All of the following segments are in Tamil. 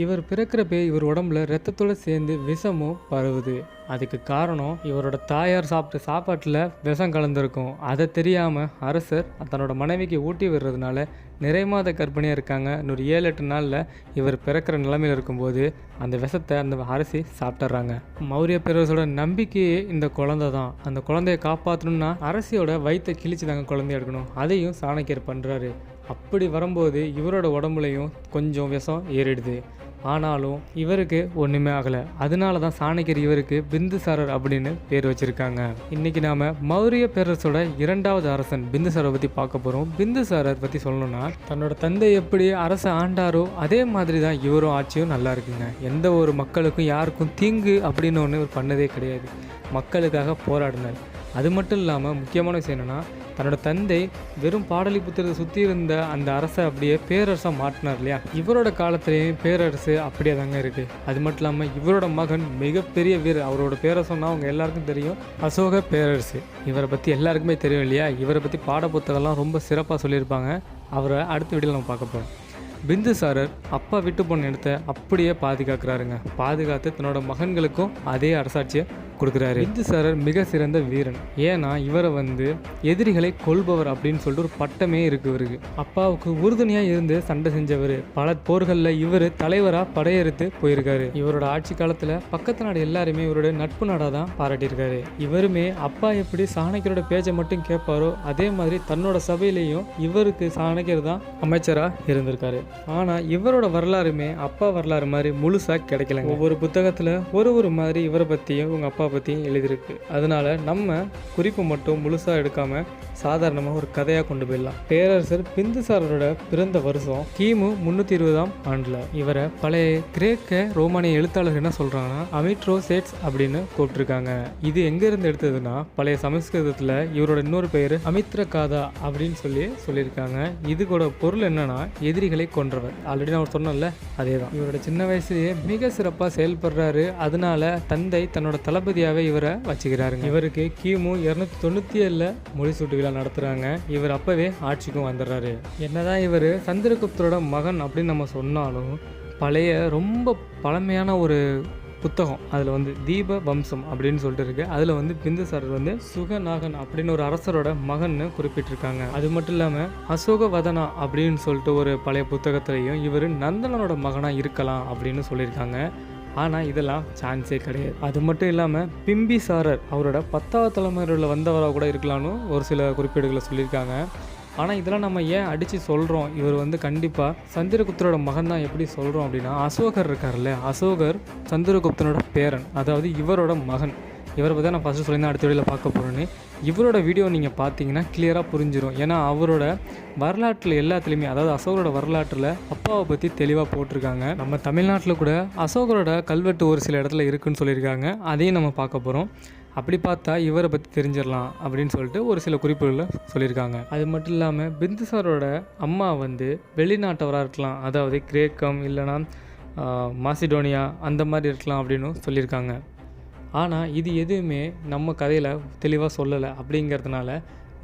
இவர் பிறக்கிறப்பே இவர் உடம்புல ரத்தத்தோடு சேர்ந்து விஷமும் பரவுது. அதுக்கு காரணம் இவரோட தாயார் சாப்பிட்ட சாப்பாட்டில் விஷம் கலந்துருக்கும். அதை தெரியாமல் அரசர் தன்னோட மனைவிக்கு ஊட்டி விடுறதுனால நிறைமாத கற்பனையாக இருக்காங்க. இன்னொரு ஏழு எட்டு நாளில் இவர் பிறக்கிற நிலைமையில் இருக்கும்போது அந்த விஷத்தை அந்த அரசி சாப்பிட்றாங்க மௌரிய பேரரசோட நம்பிக்கையே இந்த குழந்தை தான். அந்த குழந்தைய காப்பாற்றணும்னா அரசியோட வயிற்றை கிழிச்சு தாங்க குழந்தைய எடுக்கணும். அதையும் சாணக்கியர் பண்ணுறாரு அப்படி வரும்போது இவரோட உடம்புலையும் கொஞ்சம் விஷம் ஏறிடுது. ஆனாலும் இவருக்கு ஒன்றுமே ஆகலை. அதனால தான் சாணக்கியர் இவருக்கு பிந்துசாரர் அப்படின்னு பேர் வச்சுருக்காங்க. இன்றைக்கி நாம் மௌரிய பேரரசோட இரண்டாவது அரசன் பிந்துசாரரை பற்றி பார்க்க போகிறோம் பிந்துசாரர் பற்றி சொல்லணும்னா தன்னோட தந்தை எப்படி அரசை ஆண்டாரோ அதே மாதிரி தான் இவரும் ஆட்சியும் நல்லா இருக்குங்க. எந்த ஒரு மக்களுக்கும் யாருக்கும் தீங்கு அப்படின்னு ஒன்று இவர் பண்ணதே கிடையாது. மக்களுக்காக போராடினார். அது மட்டும் இல்லாமல் முக்கியமான விஷயம் என்னென்னா தன்னோட தந்தை வெறும் பாடலிபுத்திரத்தை சுற்றி இருந்த அந்த அரசை அப்படியே பேரரசாக மாட்டினார் இல்லையா? இவரோட காலத்துலேயும் பேரரசு அப்படியே தாங்க இருக்குது அது மட்டும் இல்லாமல் இவரோட மகன் மிகப்பெரிய வீரர். அவரோட பேரை சொன்னால் அவங்க எல்லாருக்கும் தெரியும். அசோக பேரரசு. இவரை பற்றி எல்லாருக்குமே தெரியும் இல்லையா? இவரை பற்றி பாட புத்தகம்லாம் ரொம்ப சிறப்பாக சொல்லியிருப்பாங்க. அவரை அடுத்த வீடியோவில் நம்ம பார்க்க போகிறோம் பிந்துசாரர் அப்பா விட்டு போன இடத்த அப்படியே பாதுகாக்கிறாருங்க. பாதுகாத்து தன்னோட மகன்களுக்கும் அதே அரசாட்சியை கொடுக்குறாரு. பிந்துசாரர் மிக சிறந்த வீரன். ஏன்னா இவரை வந்து எதிரிகளை கொள்பவர் அப்படின்னு சொல்லிட்டு ஒரு பட்டமே இருக்கு இவருக்கு. அப்பாவுக்கு உறுதுணையாக இருந்து சண்டை செஞ்சவர். பல போர்களில் இவர் தலைவராக படையெடுத்து போயிருக்காரு. இவரோட ஆட்சி காலத்தில் பக்கத்து நாடு எல்லாருமே இவரோட நட்பு நாடாக தான் பாராட்டியிருக்காரு. இவருமே அப்பா எப்படி சாணக்கியரோட பேச்சை மட்டும் கேட்பாரோ அதே மாதிரி தன்னோட சபையிலையும் இவருக்கு சாணக்கியர் தான் அமைச்சராக இருந்திருக்காரு. ஆனால் இவரோட வரலாறுமே அப்பா வரலாறு மாதிரி முழுசாக கிடைக்கல ஒவ்வொரு புத்தகத்தில் ஒரு ஒரு மாதிரி இவரை பற்றியும் உங்கள் அப்பா பற்றியும் எழுதியிருக்கு. அதனால் நம்ம குறிப்பு மட்டும் முழுசாக எடுக்காமல் சாதாரணமாக ஒரு கதையாக கொண்டு போயிடலாம். பேரரசர் பிந்துசாரரோட பிறந்த வருஷம் கிமு முந்நூற்றி இருபதாம் ஆண்டில். இவரை பழைய கிரேக்க ரோமானிய எழுத்தாளர் என்ன சொல்கிறாங்கன்னா அமிட்ரோசேட்ஸ் அப்படின்னு கூப்பிட்டுருக்காங்க இது எங்கேருந்து எடுத்ததுன்னா பழைய சமஸ்கிருதத்தில் இவரோட இன்னொரு பெயர் அமித்ர காதா அப்படின்னு சொல்லி சொல்லியிருக்காங்க. இது கூட பொருள் என்னன்னா எதிரிகளை கொன்றவர். ஆல்ரெடி நான் சொன்னேன்ல அதே தான் இவரோட சின்ன வயசுலேயே மிக சிறப்பாக செயல்படுறாரு. அதனால தந்தை தன்னோட தளபதி தளபதியாகவே இவரை வச்சுக்கிறாருங்க. இவருக்கு கிமு இரநூத்தி தொண்ணூற்றி ஏழில் முடிசூட்டு விழா நடத்துகிறாங்க இவர் அப்போவே ஆட்சிக்கும் வந்துடுறாரு. என்னதான் இவர் சந்திரகுப்தரோட மகன் அப்படின்னு நம்ம சொன்னாலும் பழைய ரொம்ப பழமையான ஒரு புத்தகம் அதில் வந்து தீப வம்சம் அப்படின்னு சொல்லிட்டு இருக்கு. அதில் வந்து பிந்துசாரர் வந்து சுகநாகன் அப்படின்னு ஒரு அரசரோட மகன்னு குறிப்பிட்டிருக்காங்க. அது மட்டும் இல்லாமல் அசோகவதனா அப்படின்னு சொல்லிட்டு ஒரு பழைய புத்தகத்திலையும் இவர் நந்தனனோட மகனாக இருக்கலாம் அப்படின்னு சொல்லியிருக்காங்க. ஆனால் இதெல்லாம் சான்ஸே கிடையாது. அது மட்டும் இல்லாமல் பிம்பி சாரர் அவரோட பத்தாவது தலைமுறையில் வந்தவராக கூட இருக்கலாம்னு ஒரு சில குறிப்பீடுகளை சொல்லியிருக்காங்க. ஆனால் இதெல்லாம் நம்ம ஏன் அடித்து சொல்கிறோம் இவர் வந்து கண்டிப்பாக சந்திரகுப்தரோட மகன் தான். எப்படி சொல்கிறோம் அப்படின்னா அசோகர் இருக்கார்ல அசோகர் சந்திரகுப்தனோட பேரன் அதாவது இவரோட மகன். இவரை பற்றி நான் ஃபஸ்ட்டு சொல்லியிருந்தேன் அடுத்த வீடியோவில் பார்க்க போகிறேன்னு இவரோட வீடியோ நீங்கள் பார்த்தீங்கன்னா கிளியராக புரிஞ்சிடும் ஏன்னா அவரோட வரலாற்றில் எல்லாத்துலேயுமே அதாவது அசோகரோட வரலாற்றில் அப்பாவை பற்றி தெளிவாக போட்டிருக்காங்க. நம்ம தமிழ்நாட்டில் கூட அசோகரோட கல்வெட்டு ஒரு சில இடத்துல இருக்குன்னு சொல்லியிருக்காங்க. அதையும் நம்ம பார்க்க போகிறோம் அப்படி பார்த்தா இவரை பற்றி தெரிஞ்சிடலாம் அப்படின்னு சொல்லிட்டு ஒரு சில குறிப்புகளில் சொல்லியிருக்காங்க. அது மட்டும் இல்லாமல் பிந்துசாரோட அம்மா வந்து வெளிநாட்டவராக இருக்கலாம். அதாவது கிரேக்கம் இல்லைனா மாசிடோனியா அந்த மாதிரி இருக்கலாம் அப்படின்னு சொல்லியிருக்காங்க. ஆனால் இது எதுவுமே நம்ம கதையில் தெளிவாக சொல்லலை அப்படிங்கிறதுனால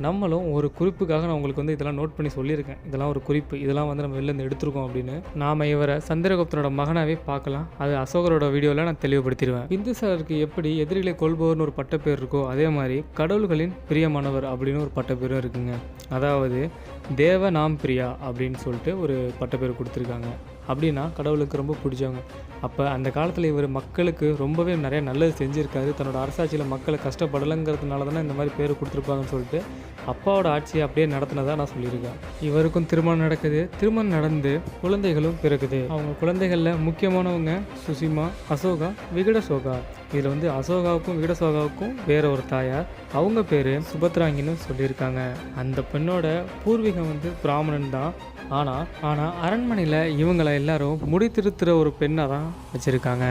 நம்மளும் ஒரு குறிப்புக்காக நான் உங்களுக்கு வந்து இதெல்லாம் நோட் பண்ணி சொல்லியிருக்கேன். இதெல்லாம் ஒரு குறிப்பு. இதெல்லாம் வந்து நம்ம வெளிலேருந்து எடுத்துருக்கோம் எடுத்திருக்கோம் அப்படின்னு. நாம் இவரை சந்திரகுப்தனோட மகனாகவே பார்க்கலாம். அது அசோகரோட வீடியோவில் நான் தெளிவுபடுத்திடுவேன். பிந்துசாரருக்கு எப்படி எதிரிகளை கொள்பவர்னு ஒரு பட்டப்பேர் இருக்கோ அதே மாதிரி கடவுள்களின் பிரியமானவர் அப்படின்னு ஒரு பட்டப்பேரும் இருக்குங்க. அதாவது தேவ நாம் பிரியா அப்படின்னு சொல்லிட்டு ஒரு பட்டப்பேர் கொடுத்துருக்காங்க. அப்படின்னா கடவுளுக்கு ரொம்ப பிடிச்சவங்க. அப்போ அந்த காலத்தில் இவர் மக்களுக்கு ரொம்பவே நிறைய நல்லது செஞ்சுருக்காரு. தன்னோட அரசாட்சியில் மக்களை கஷ்டப்படலைங்கிறதுனால தானே இந்த மாதிரி பேர் கொடுத்துருப்பாங்கன்னு சொல்லிட்டு அப்பாவோட ஆட்சியை அப்படியே நடத்தினதாக நான் சொல்லியிருக்கேன். இவருக்கும் திருமணம் நடக்குது. திருமணம் நடந்து குழந்தைகளும் பிறகுது அவங்க குழந்தைகளில் முக்கியமானவங்க சுசிமா அசோகா விகடசோகா. இதில் வந்து அசோகாவுக்கும் விகடசோகாவுக்கும் வேற ஒரு தாயார். அவங்க பேர் சுபத்ராங்கின்னு சொல்லியிருக்காங்க. அந்த பெண்ணோட பூர்வீகம் வந்து பிராமணன் தான். ஆனால் ஆனால் அரண்மனையில் இவங்களை எல்லாரும் முடி திருத்துற ஒரு பெண்ணை தான் வச்சுருக்காங்க.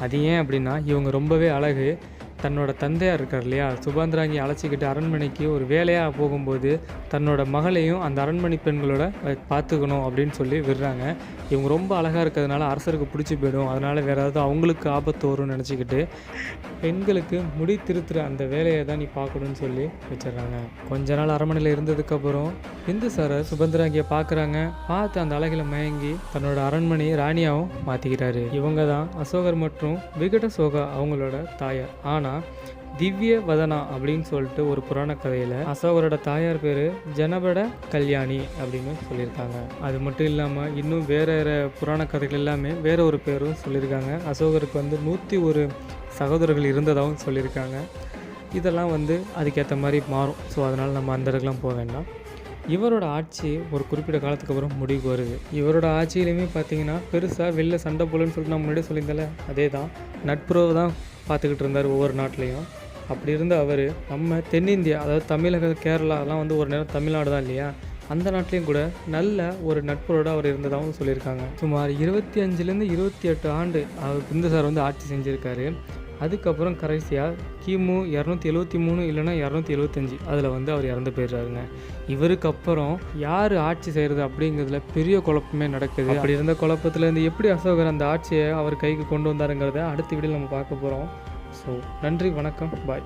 அது ஏன் அப்படின்னா இவங்க ரொம்பவே அழகு. தன்னோட தந்தையார் இருக்கார் இல்லையா? சுபந்திராங்கி அழைச்சிக்கிட்டு அரண்மனைக்கு ஒரு வேலையாக போகும்போது தன்னோட மகளையும் அந்த அரண்மனை பெண்களோட பார்த்துக்கணும் அப்படின்னு சொல்லி விடுறாங்க. இவங்க ரொம்ப அழகாக இருக்கிறதுனால அரசருக்கு பிடிச்சி போயிடும். அதனால் வேறு ஏதாவது அவங்களுக்கு ஆபத்து வரும்னு நினச்சிக்கிட்டு பெண்களுக்கு முடி திருத்துற அந்த வேலையை தான் நீ பார்க்கணும்னு சொல்லி வச்சிடுறாங்க. கொஞ்ச நாள் அரண்மனையில் இருந்ததுக்கப்புறம் இந்து சாரை சுபந்திராங்கியை பார்க்குறாங்க. பார்த்து அந்த அழகில் மயங்கி தன்னோட அரண்மனையை ராணியாவும் மாற்றிக்கிறாரு இவங்க தான் அசோகர் மற்றும் விகட சோகா அவங்களோட தாயார். ஆனால் திவ்ய வதனா அப்படின்னு சொல்லிட்டு ஒரு புராண கதையில் அசோகரோட தாயார் பேர் ஜனபட கல்யாணி அப்படின்னு சொல்லியிருக்காங்க. அது மட்டும் இல்லாமல் இன்னும் வேற வேறு புராண கதைகள் எல்லாமே வேற ஒரு பேரும் சொல்லியிருக்காங்க. அசோகருக்கு வந்து நூற்றி ஒரு சகோதரர்கள் இருந்ததாகவும் சொல்லியிருக்காங்க. இதெல்லாம் வந்து அதுக்கேற்ற மாதிரி மாறும். ஸோ அதனால் நம்ம அந்த இடத்துக்குலாம் போக வேண்டாம். இவரோட ஆட்சி ஒரு குறிப்பிட்ட காலத்துக்கு அப்புறம் முடிவுக்கு வருது. இவரோட ஆட்சியிலையுமே பார்த்தீங்கன்னா பெருசாக வெளில சண்டை போலன்னு சொல்லிட்டு நான் முன்னாடியே சொல்லியிருந்தேன்ல அதே தான் நட்புறவு தான் பார்த்துக்கிட்டு இருந்தார் ஒவ்வொரு நாட்டிலையும். அப்படி இருந்த அவர் நம்ம தென்னிந்தியா அதாவது தமிழக கேரளா அதெல்லாம் வந்து ஒரு நேரம் தமிழ்நாடு தான் இல்லையா? அந்த நாட்டிலையும் கூட நல்ல ஒரு நட்புறோடு அவர் இருந்ததாகவும் சொல்லியிருக்காங்க. சுமார் இருபத்தி அஞ்சுலேருந்து இருபத்தி எட்டு ஆண்டு அவர் பிந்துசார் வந்து ஆட்சி செஞ்சுருக்காரு. அதுக்கப்புறம் கடைசியாக கிமு இரநூத்தி எழுவத்தி மூணு இல்லைன்னா இரநூத்தி எழுவத்தஞ்சு. அதில் வந்து அவர் இறந்து போயிடுறாருங்க. இவருக்கு அப்புறம் யார் ஆட்சி செய்கிறது அப்படிங்கிறதுல பெரிய குழப்பமே நடக்குது. அப்படி இருந்த குழப்பத்துல இருந்து எப்படி அசோகர் அந்த ஆட்சியை அவர் கைக்கு கொண்டு வந்தாருங்கிறத அடுத்த வீடியோவில் நம்ம பார்க்க போகிறோம் ஸோ நன்றி வணக்கம் பாய்